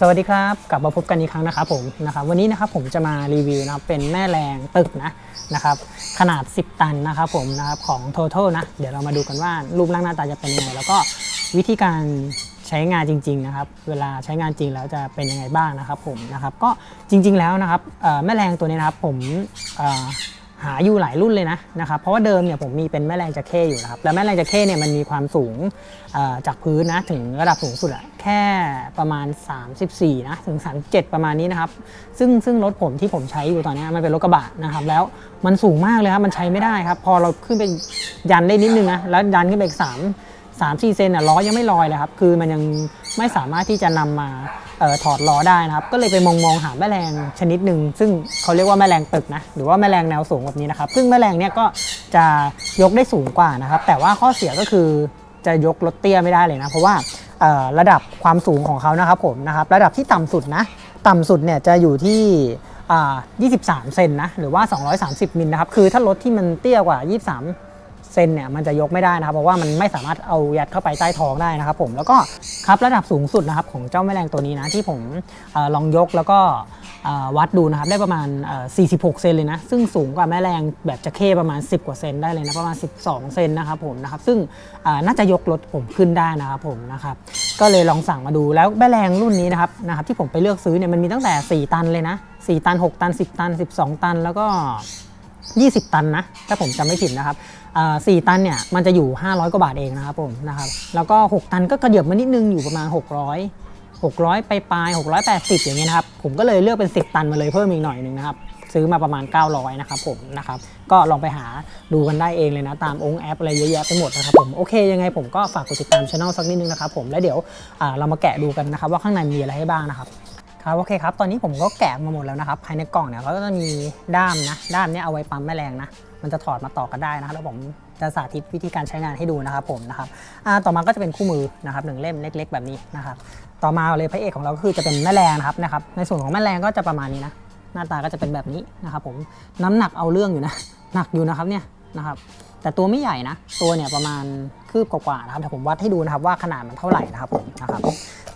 สวัสดีครับกลับมาพบกันอีกครั้งนะครับผมนะครับวันนี้นะครับผมจะมารีวิวนะครับเป็นแม่แรงตึกนะนะครับขนาด 10 ตันนะครับผมนะครับของ Total นะเดี๋ยวเรามาดูกันว่ารูปร่างหน้าตาจะเป็นยังไงแล้วก็วิธีการใช้งานจริง ๆนะครับ เวลาใช้งานจริงแล้วจะเป็นยังไงบ้างนะครับผมนะครับก็จริง ๆแล้วนะครับแม่แรงตัวนี้นะครับผม หาอยู่หลายรุ่นเลยนะนะครับเพราะว่าเดิมเนี่ยผมมีเป็นแม่แรงจะเข้อยู่นะครับแล้วแม่แรงจะเข้เนี่ยมันมีความสูงจากพื้นนะถึงระดับสูงสุดอะแค่ประมาณ 34นะถึง 37 ประมาณนี้นะครับซึ่งซึ่งรถผมที่ผมใช้อยู่ตอนนี้มันเป็นรถกระบะนะครับแล้วมันสูงมากเลยครับมันใช้ไม่ได้ครับพอเราขึ้นไปยันได้นิดนึงนะแล้วยันขึ้นไปอีก3 3 4เซนอะล้อยังไม่ลอยเลยครับ คือมันยังไม่สามารถที่จะนำมาออถอดล้อได้นะครับ ก็เลยไปมองมองหาแม่แรงชนิดหนึ่งซึ่งเขาเรียกว่าแม่แรงตึกนะ หรือว่าแม่แรงแนวสูงแบบนี้นะครับ ซึ่งแม่แรงเนี่ยก็จะยกได้สูงกว่านะครับ แต่ว่าข้อเสียก็คือจะยกรถเตี้ยไม่ได้เลยนะ เพราะว่าระดับความสูงของเขานะครับผมนะครับ ระดับที่ต่ำสุดนะ ต่ำสุดเนี่ยจะอยู่ที่อ่า23 เซนนะ หรือว่า 230 มิลนะครับ คือถ้ารถที่มันเตี้ยกว่า 23 เซนเนี่ยมันจะยกไม่ได้นะครับ เพราะว่ามันไม่สามารถเอายัดเข้าไปใต้ท้องได้นะครับ ผมแล้วก็ครับระดับสูงสุดนะครับของเจ้าแม่แรงตัวนี้นะที่ผมอลองยกแล้วก็วัดดูนะครับได้ประมาณ 46 เซนเลยนะ ซึ่งสูงกว่าแม่แรงแบบจะเข้ประมาณ 10 กว่าเซนได้เลยนะประมาณ 12 เซนนะครับผมนะครับซึ่งน่าจะยกรถผมขึ้นได้นะครับผมนะครับก็เลยลองสั่งมาดูแล้วแม่แรงรุ่นนี้นะครับนะครับที่ผมไปเลือกซื้อเนี่ยมันมีตั้งแต่ 4 ตันเลยนะ 4 ตัน 6 ตัน 10 ตัน 12 ตันแล้วก็ 20 ตันนะถ้าผมจำไม่ผิดนะครับอ่ตันเนี่ยมันจะอยู่ 500 กว่าบาทเองนะครับผมนะครับแล้วก็ 6 ตันก็กระเดียบมานิดนึงอยู่ประมาณ 600 600 ไปปลาย680 อย่างเงี้ยนะครับผมก็เลยเลือกเป็น 10 ตันมาเลยเพิ่มอีกหน่อยนึงนะครับซื้อมาประมาณ 900 นะครับผมนะครับก็ลองไปหาดูกันได้เองเลยนะ ตามองค์แอปอะไรเยอะแยะไปหมดนะครับผมโอเคยังไงผมก็ฝากกดติดตามช่องสักนิดนึงนะครับผมแล้วเดี๋ยวเรามาแกะดูกันนะครับว่าข้างในมีอะไรให้บ้างนะครับ ครับโอเคครับ ตอนนี้ผมก็แกะมาหมดแล้วนะครับ ภายในกล่องเนี่ยเขาก็จะมีด้ามนะ ด้ามเนี้เอาไว้ปั๊มแม่แรงนะ มันจะถอดมาต่อกันได้นะครับแล้วผมจะสาธิตวิธีการใช้งานให้ดูนะครับผมนะครับต่อมาก็จะเป็นคู่มือนะครับหนึ่งเล่มเล็ก ๆ แบบนี้นะครับ ต่อมาเลยพระเอกของเราก็คือจะเป็นแม่แรงนะครับนะครับ ในส่วนของแม่แรงก็จะประมาณนี้นะ หน้าตาก็จะเป็นแบบนี้นะครับผม น้ำหนักเอาเรื่องอยู่นะ หนักอยู่นะครับเนี่ยนะครับแต่ตัวไม่ใหญ่นะ ตัวเนี่ยประมาณคืบกว่าๆนะครับเดี๋ยวผมวัดให้ดูนะครับว่าขนาดมันเท่าไหร่นะครับผมนะครับ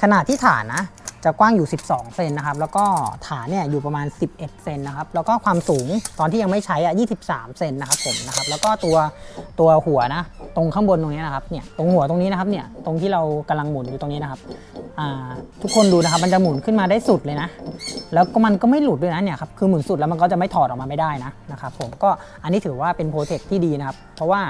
ขนาดที่ฐานนะจะกว้างอยู่ 12 เซนนะครับ แล้วก็ฐานเนี่ยอยู่ประมาณ 11 เซนนะครับ แล้วก็ความสูงตอนที่ยังไม่ใช้อะ 23 เซนนะครับผมนะครับ แล้วก็ตัวตัวหัวนะ ตรงข้างบนตรงนี้นะครับ เนี่ย ตรงหัวตรงนี้นะครับ เนี่ย ตรงที่เรากำลังหมุนอยู่ตรงนี้นะครับ ทุกคนดูนะครับ มันจะหมุนขึ้นมาได้สุดเลยนะ แล้วก็มันก็ไม่หลุดด้วยนะเนี่ยครับคือหมุนสุดแล้วมันก็จะไม่ถอดออกมาไม่ได้นะนะครับผมก็อันนี้ถือว่าเป็นโปรเทคที่ดีนะครับ เพราะว่า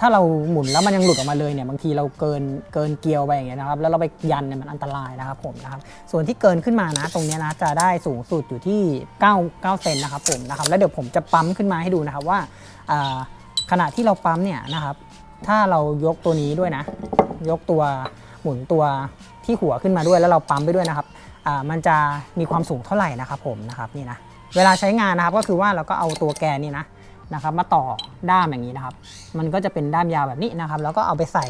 ถ้าเราหมุนแล้วมันยังหลุดออกมาเลยเนี่ยบางทีเราเกินเกินเกลียวไปอย่างเงี้ยนะครับแล้วเราไปยันเนี่ยมันอันตรายนะครับผมนะครับส่วนที่เกินขึ้นมานะ ตรงนี้นะจะได้สูงสุดอยู่ที่ 9 9 เซนนะครับผมนะครับแล้วเดี๋ยวผมจะปั๊มขึ้นมาให้ดูนะครับว่าอ่าขณะที่เราปั๊มเนี่ยนะครับถ้าเรายกตัวนี้ด้วยนะ ยกตัวหมุนตัว ที่หัวขึ้นมาด้วยแล้วเราปั๊มไปด้วยนะครับอ่ามันจะมีความสูงเท่าไหร่นะครับผมนะครับนี่นะเวลาใช้งานนะครับก็คือว่าเราก็เอาตัวแกนนี่นะนะครับ มาต่อด้ามอย่างนี้นะครับ มันก็จะเป็นด้ามยาวแบบนี้นะครับ แล้วก็เอาไปใส่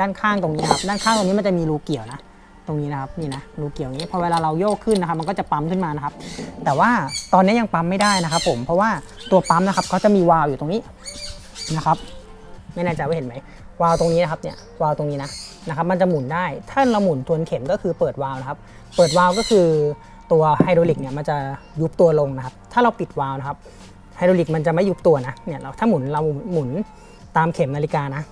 ด้านข้างตรงนี้ครับด้านข้างตรงนี้มันจะมีรูเกี่ยวนะ ตรงนี้นะครับนี่นะรูเกี่ยวนี้พอเวลาเราโยกขึ้นนะครับ มันก็จะปั๊มขึ้นมานะครับ แต่ว่าตอนนี้ยังปั๊มไม่ได้นะครับ ผมเพราะว่าตัวปั๊มนะครับเขาจะมีวาล์วอยู่ตรงนี้นะครับ ไม่แน่ใจว่าเห็นไหมวาล์วตรงนี้นะครับเนี่ยวาล์วตรงนี้นะ นะครับมันจะหมุนได้ ถ้าเราหมุนทวนเข็มก็คือเปิดวาล์วนะครับ เปิดวาล์วก็คือตัวไฮดรอลิกเนี่ยมันจะยุบตัวลงนะครับ ถ้าเราปิดวาล์วนะครับไฮดรอลิกมันจะไม่ยุบตัวนะเนี่ยเราถ้าหมุนเราหมุนตามเข็มนาฬิกานะ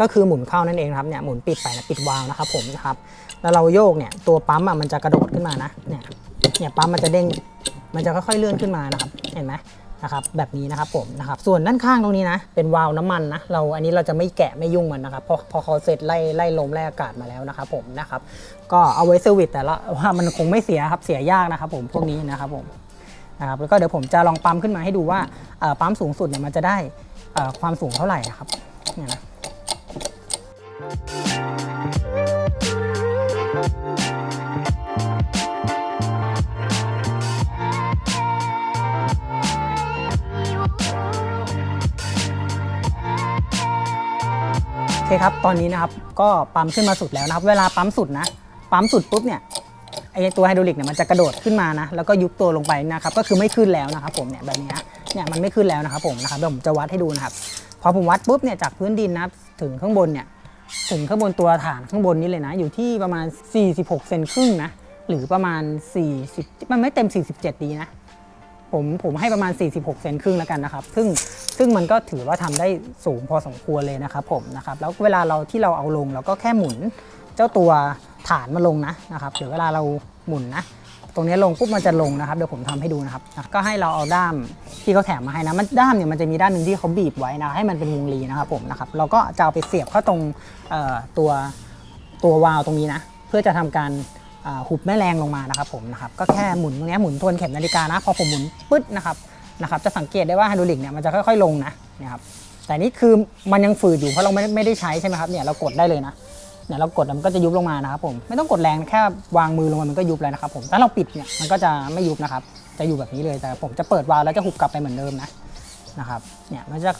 ก็คือหมุนเข้านั่นเองครับเนี่ยหมุนปิดไปนะปิดวาล์วนะครับผมนะครับแล้วเราโยกเนี่ยตัวปั๊มอะมันจะกระโดดขึ้นมานะเนี่ยเนี่ยปั๊มมันจะเด้งมันจะค่อยๆเลื่อนขึ้นมานะครับเห็นไหม นะครับแบบนี้นะครับผมนะครับส่วนด้านข้างตรงนี้นะ เป็นวาล์วน้ำมันนะเราอันนี้เราจะไม่แกะไม่ยุ่งมันนะครับพราะพอเขาเสร็จไล่ไล่ลมไล่อากาศมาแล้วนะครับผมนะครับก็เอาไว้เซอร์วิสแต่ละว่ามันคงไม่เสียครับเสียยากนะครับผมพวกนี้นะครับผมนะครับแล้วก็เดี๋ยวผมจะลองปั๊มขึ้นมาให้ดูว่าปั๊มสูงสุดเนี่ยมันจะได้ความสูงเท่าไหร่นะครับเนี่ยนะ คครับ ตอนนี้นะครับ ก็ปั๊มขึ้นมาสุดแล้วนะครับ เวลาปั๊มสุดนะ ปั๊มสุดปุ๊บเนี่ย ไอตัวไฮดรอลิกเนี่ยมันจะกระโดดขึ้นมานะ แล้วก็ยุบตัวลงไปนะครับ ก็คือไม่ขึ้นแล้วนะครับผมเนี่ยแบบนี้เนี่ยมันไม่ขึ้นแล้วนะครับผมนะครับเดี๋ยวผมจะวัดให้ดูนะครับ พอผมวัดปุ๊บเนี่ยจากพื้นดินนะครับถึงข้างบนเนี่ย ถึงข้างบนตัวฐานข้างบนนี้เลยนะ อยู่ที่ประมาณ 46 เซนครึ่งนะ หรือประมาณ 40 มันไม่เต็ม 47 ดีนะ ผมผมให้ประมาณ 46 เซนครึ่งแล้วกันนะครับ ซึ่งซึ่งมันก็ถือว่าทำได้สูงพอสมควรเลยนะครับผมนะครับ แล้วเวลาเราที่เราเอาลงเราก็แค่หมุนเจ้าตัวฐานมาลงนะนะครับหรือเวลาเราหมุนนะตรงนี้ลงปุ๊บมันจะลงนะครับเดี๋ยวผมทำให้ดูนะครับ ก็ให้เราเอาด้ามที่เขาแถมมาให้นะมันด้ามเนี่ยมันจะมีด้านหนึ่งที่เขาบีบไว้นะให้มันเป็นวงรีนะครับผมนะครับเราก็จะเอาไปเสียบเข้าตรงตัวตัววาล์วตรงนี้นะ เพื่อจะทำการ หุบแม่แรงลงมานะครับผมนะครับก็แค่หมุนตรงนี้หมุนทวนเข็มนาฬิกานะพอผมหมุนปึ๊ดนะครับนะครับจะสังเกตได้ว่าไฮดรอลิกเนี่ยมันจะค่อยๆลงนะเนี่ยครับแต่นี่คือมันยังฝืดอยู่เพราะเราไม่ไม่ได้ใช้ใช่ไหมครับเนี่ยเรากดได้เลยนะเนี่ยเรากดมันก็จะยุบลงมานะครับผมไม่ต้องกดแรงแค่วางมือลงมามันก็ยุบแล้วนะครับผมถ้าเราปิดเนี่ยมันก็จะไม่ยุบนะครับจะอยู่แบบนี้เลยแต่ผมจะเปิดวาล์วแล้วจะหุบกลับไปเหมือนเดิมนะนะครับเนี่ยมันจะ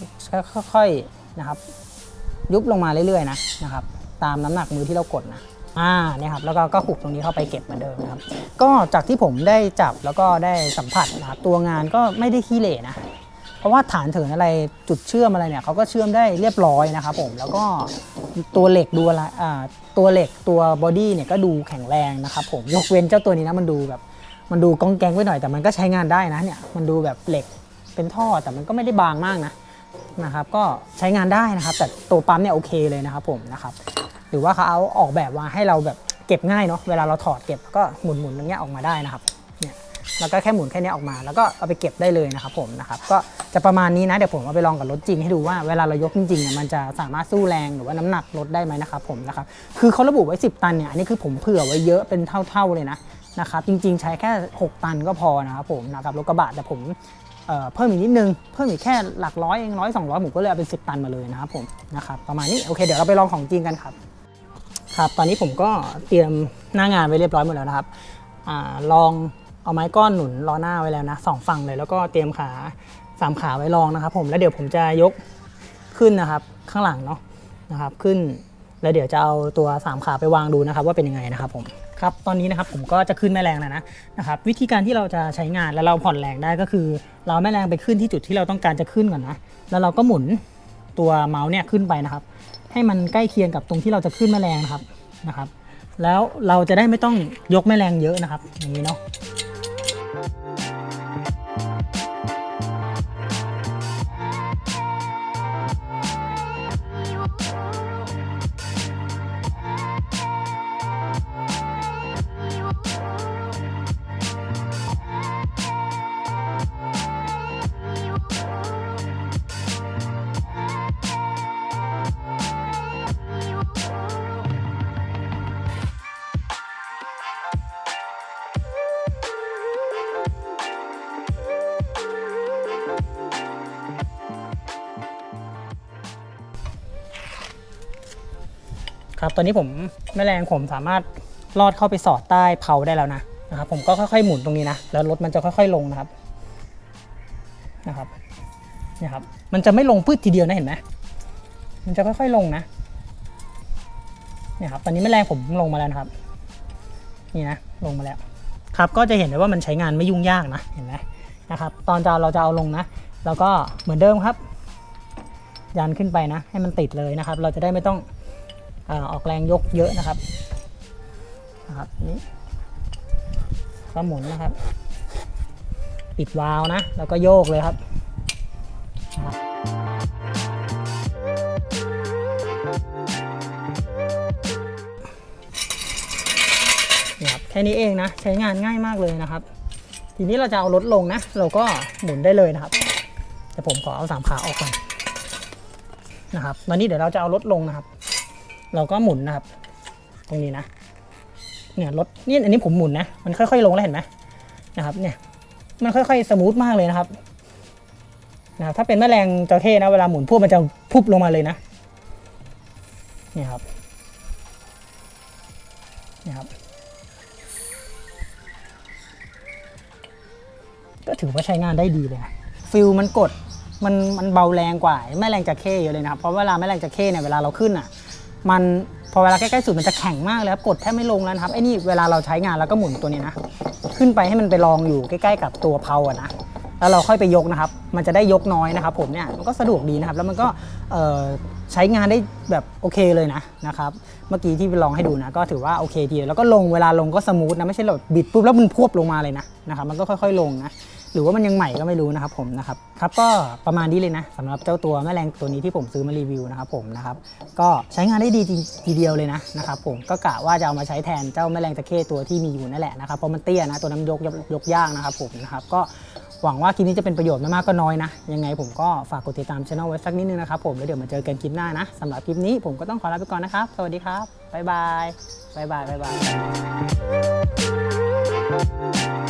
ค่อยๆนะครับยุบลงมาเรื่อยๆนะนะครับตามน้ำหนักมือที่เรากดนะ อ่าเนี่ยครับแล้วก็ก็หุบตรงนี้เข้าไปเก็บเหมือนเดิมนะครับก็จากที่ผมได้จับแล้วก็ได้สัมผัสนะครับตัวงานก็ไม่ได้ขี้เหร่นะเพราะว่าฐานเถินอะไรจุดเชื่อมอะไรเนี่ยเขาก็เชื่อมได้เรียบร้อยนะครับผมแล้วก็ตัวเหล็กดูอะไรอ่าตัวเหล็กตัวบอดี้เนี่ยก็ดูแข็งแรงนะครับผมยกเว้นเจ้าตัวนี้นะมันดูแบบมันดูกองแกงไว้หน่อยแต่มันก็ใช้งานได้นะเนี่ยมันดูแบบเหล็กเป็นท่อแต่มันก็ไม่ได้บางมากนะ นะครับก็ใช้งานได้นะครับ แต่ตัวปั๊มเนี่ยโอเคเลยนะครับผมนะครับหรือว่าเขาเอาออกแบบมาให้เราแบบเก็บง่ายเนาะเวลาเราถอดเก็บก็หมุนหมุนๆอย่างเงี้ยออกมาได้นะครับเนี่ยแล้วก็แค่หมุนแค่นี้ออกมา แล้วก็เอาไปเก็บได้เลยนะครับผมนะครับก็จะประมาณนี้นะเดี๋ยวผมเอาไปลองกับรถจริงให้ดูว่าเวลาเรายกจริงๆเนี่ยมันจะสามารถสู้แรงหรือว่าน้ำหนักลดได้ไหมนะครับผมนะครับคือเขาระบุไว้ 10 ตันเนี่ยอันนี้คือผมเผื่อไว้เยอะเป็นเท่า ๆเลยนะนะครับจริงๆใช้แค่ 6 ตันก็พอนะครับผมนะครับรถกระบะแต่ผม เพิ่มอีกนิดนึง เพิ่มอีกแค่หลักร้อยเองร้อยสองร้อยผมก็เลยเอาเป็น 10 ตันมาเลยนะครับผมนะครับประมาณนี้โอเคเดี๋ยวเราไปลองของจริงกันครับครับตอนนี้ผมก็เตรียมหน้างานไว้เรียบร้อยหมดแล้วนะครับอลองเอาไม้ก้อนหนุนล้อหน้าไว้แล้วนะสองฝั่งเลยแล้วก็เตรียมขาสามขาไว้ลองนะครับ ผมแล้วเดี๋ยวผมจะยกขึ้นนะครับข้างหลังเนาะนะครับขึ้น แล้วเดี๋ยวจะเอาตัวสามขาไปวางดูนะครับ ว่าเป็นยังไงนะครับผม ครับตอนนี้นะครับผมก็จะขึ้นแม่แรงแล้วนะนะครับวิธีการที่เราจะใช้งานแล้วเราผ่อนแรงได้ก็คือ เราแม่แรงไปขึ้นที่จุดที่เราต้องการจะขึ้นก่อนนะแล้วเราก็หมุนตัวเมาส์เนี่ยขึ้นไปนะครับ ให้มันใกล้เคียงกับตรงที่เราจะขึ้นแม่แรงนะครับนะครับ แล้วเราจะได้ไม่ต้องยกแม่แรงเยอะนะครับอย่างนี้เนาะ ครับตอนนี้ผมแม่แรงผมสามารถลอดเข้าไปสอดใต้เพาได้แล้วนะนะครับ ผมก็ค่อยๆหมุนตรงนี้นะแล้วรถมันจะค่อย ๆลงนะครับนะครับเนี่ยครับ มันจะไม่ลงพืชทีเดียวนะเห็นไหมมันจะค่อยๆลงนะเนี่ยครับตอนนี้แม่แรงผมลงมาแล้วนะครับ นี่นะลงมาแล้ว ครับก็จะเห็นได้ว่ามันใช้งานไม่ยุ่งยากนะเห็นไหมนะครับ ตอนจะเราจะเอาลงนะแล้วก็เหมือนเดิมครับ ยันขึ้นไปนะ ให้มันติดเลยนะครับ เราจะได้ไม่ต้อง ออกแรงยกเยอะนะครับนะครับนี่ก็หมุนนะครับ ปิดวาล์วนะ แล้วก็โยกเลยครับนะครับแค่นี้เองนะ ใช้งานง่ายมากเลยนะครับ ทีนี้เราจะเอารถลงนะ เราก็หมุนได้เลยนะครับ แต่ผมขอเอาสามขาออกก่อนนะครับตอนนี้เดี๋ยวเราจะเอารถลงนะครับ เราก็หมุนนะครับ ตรงนี้นะ เนี่ยรถนี่อันนี้ผมหมุนนะ มันค่อยๆลงแล้วเห็นไหมนะครับ เนี่ย มันค่อยๆสมูทมากเลยนะครับนะครับถ้าเป็นแม่แรงจระเข้นะเวลาหมุนพวกมันจะพุบลงมาเลยนะนี่ครับนี่ครับ ก็ถือว่าใช้งานได้ดีเลยนะฟิลมันกดมันมันเบาแรงกว่าแม่แรงจระเข้เยอะเลยนะครับเพราะเวลาแม่แรงจระเข้เนี่ยเวลาเราขึ้นอะ มันพอเวลาใกล้ๆสุดมันจะแข็งมากเลยครับกดแทบไม่ลงแล้วนะครับไอ้นี่เวลาเราใช้งานแล้วก็หมุนตัวนี้นะ ขึ้นไปให้มันไปรองอยู่ใกล้ๆ กับตัวเพลาอะนะแล้วเราค่อยไปยกนะครับ มันจะได้ยกน้อยนะครับ ผมเนี่ยมันก็สะดวกดีนะครับ แล้วมันก็ใช้งานได้แบบโอเคเลยนะนะครับ เมื่อกี้ที่ไปลองให้ดูนะ ก็ถือว่าโอเคทีเดีแล้วก็ลงเวลาลงก็สมูทนะไม่ใช่แบบบิดปุ๊บแล้วมันพวบลงมาเลยนะนะครับ มันก็ค่อย ๆ ลงนะ หรือว่ามันยังใหม่ก็ไม่รู้นะครับผมนะครับครับก็ประมาณนี้เลยนะสำหรับเจ้าตัวแม่แรงตัวนี้ที่ผมซื้อมารีวิวนะครับผมนะครับก็ใช้งานได้ดีทีเดียวเลยนะนะครับผมก็กะว่าจะเอามาใช้แทนเจ้าแม่แรงตะเข้ตัวที่มีอยู่นั่นแหละนะครับเพราะมันเตี้ยนะตัวนั้นยกยกยกยากนะครับผมนะครับก็หวังว่าคลิปนี้จะเป็นประโยชน์ไม่มากก็น้อยนะ ยังไงผมก็ฝากกดติดตามช่องไว้สักนิดนึงนะครับผม แล้วเดี๋ยวมาเจอกันคลิปหน้านะสำหรับคลิปนี้ผมก็ต้องขอลาไปก่อนนะครับ สวัสดีครับ บ๊ายบาย บ๊ายบาย บ๊ายบาย